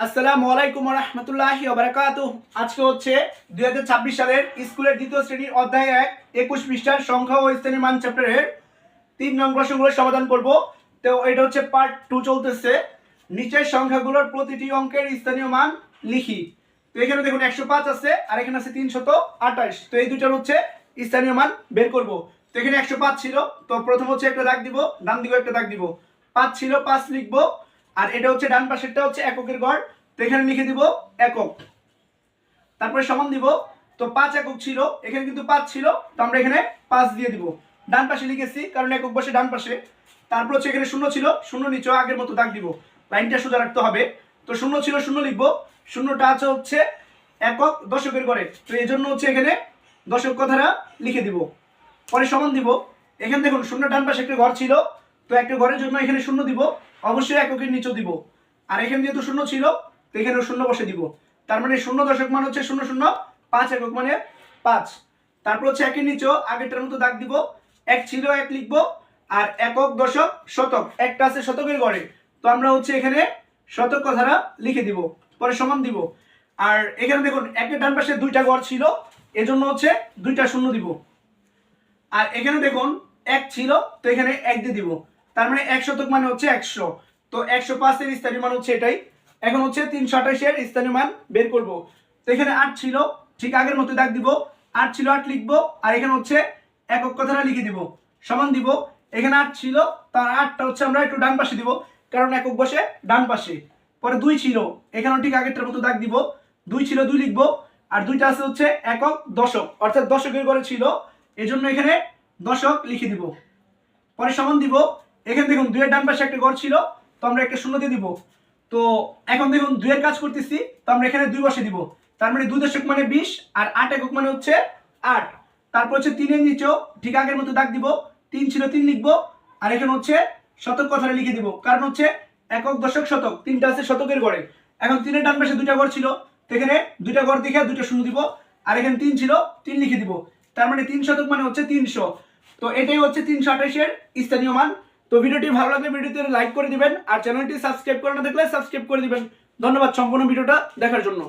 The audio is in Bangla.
আসসালামু আলাইকুম রহমতুল্লাহি ওবারাকাতু আজকে হচ্ছে দুই ছাব্বিশ সালের স্কুলের দ্বিতীয় শ্রেণির অধ্যায় এক, একুশ পৃষ্ঠার সংখ্যা ও স্থানীয় মান চ্যাপ্টারের তিন নং প্রশ্নগুলোর সমাধান করব। তো এটা হচ্ছে পার্ট টু চলতেছে। নিচের সংখ্যাগুলোর প্রতিটি অঙ্কের স্থানীয় মান লিখি। তো এখানে দেখুন একশো পাঁচ আছে, আর এখানে আছে তিনশত আঠাশ। তো এই দুটার হচ্ছে স্থানীয় মান বের করব। তো এখানে একশো পাঁচ ছিল, তো প্রথম হচ্ছে একটা দাগ দিব, ডান দিকেও একটা দাগ দিব। পাঁচ ছিল, পাঁচ লিখব। আর এটা হচ্ছে ডান পাশেরটা হচ্ছে এককের গড়। তো এখানে লিখে দিব একক। তারপরে সমান দিব। তো পাঁচ একক ছিল, এখানে কিন্তু পাঁচ ছিল, তো আমরা এখানে পাঁচ দিয়ে দিব। ডান পাশে লিখেছি, কারণ একক বসে ডান পাশে। তারপর হচ্ছে এখানে শূন্য ছিল, শূন্য নিচে আগের মতো দাগ দিব। লাইনটা সোজা রাখতে হবে। তো শূন্য ছিল, শূন্য লিখব। শূন্যটা আছে হচ্ছে একক দশকের গড়ে। তো এই জন্য হচ্ছে এখানে দশক কথাটা লিখে দিব। পরে সমান দিব। এখানে দেখুন, শূন্য ডান পাশে একটা ঘর ছিল। তো একটা ঘরের জন্য এখানে শূন্য দিব। অবশ্যই এককের নিচেও দিব। আর এখানে যেহেতু শূন্য ছিল, তো এখানে শূন্য বসে দিব। তার মানে শূন্য দশক মানে হচ্ছে শূন্য শূন্য, পাঁচ একক মানে পাঁচ। তারপর হচ্ছে একের নিচেও আগেরটার মতো দাগ দিব। এক ছিল, এক লিখব, আর একক দশক শতক। একটা আছে শতকের গড়ে। তো আমরা হচ্ছে এখানে শতক কথাটা লিখে দিব, পরে সমান দিব। আর এখানে দেখুন, একের ডান পাশে দুইটা গড় ছিল, এজন্য হচ্ছে দুইটা শূন্য দিব। আর এখানে দেখুন, এক ছিল, তো এখানে এক দিয়ে দিব। তার মানে এক শতক মানে হচ্ছে একশো। তো একশো পাঁচের স্থানীয় মান হচ্ছে এটাই। এখন হচ্ছে তিনশো আঠাশের স্থানীয় মান বের করব। তো এখানে আট ছিল, ঠিক আগের মতো দাগ দিব। আট ছিল আট লিখব, আর এখানে হচ্ছে একক কথাটা লিখে দিব। সমান দিব। এখানে আট ছিল, তার আটটা হচ্ছে আমরা একটু ডান পাশে দিব, কারণ একক বসে ডান পাশে। পরে দুই ছিল, এখানেও ঠিক আগেরটার মতো দাগ দিব। দুই ছিল, দুই লিখব, আর দুইটা আছে হচ্ছে একক দশক, অর্থাৎ দশকের ঘরে ছিল। এজন্য এখানে দশক লিখে দিব। পরে সমান দিব এখানে দেখুন, দুইয়ের ডান পাশে একটা ঘর ছিল, তো আমরা একটা শূন্য দিয়ে দিব। তো এখন দেখুন, দুইয়ের কাজ করতেছি, তো আমরা এখানে দুই বসে দিব। তার মানে দুই দশক মানে বিশ, আর আট একক মানে হচ্ছে আট। তারপর হচ্ছে তিনের নিচেও ঠিক আগের মতো দাগ দিব, তিন ছিল তিন লিখব, আর এখানে হচ্ছে শতক কথাটা লিখে দিব। কারণ হচ্ছে একক দশক শতক, তিনটা আছে শতকের গড়ে। এখন তিনের ডান পাশে দুইটা ঘর ছিল এখানে দুইটা ঘর দেখে দুইটা শূন্য দিব, আর এখানে তিন ছিল, তিন লিখে দিব। তার মানে তিন শতক মানে হচ্ছে তিনশো। তো এটাই হচ্ছে তিনশো আঠাশের স্থানীয় মান। তো ভিডিওটি ভালো লাগলে ভিডিওতে লাইক করে দিবেন আর চ্যানেলটি সাবস্ক্রাইব করে না দেখলে সাবস্ক্রাইব করে দিবেন। ধন্যবাদ সম্পূর্ণ ভিডিওটা দেখার জন্য।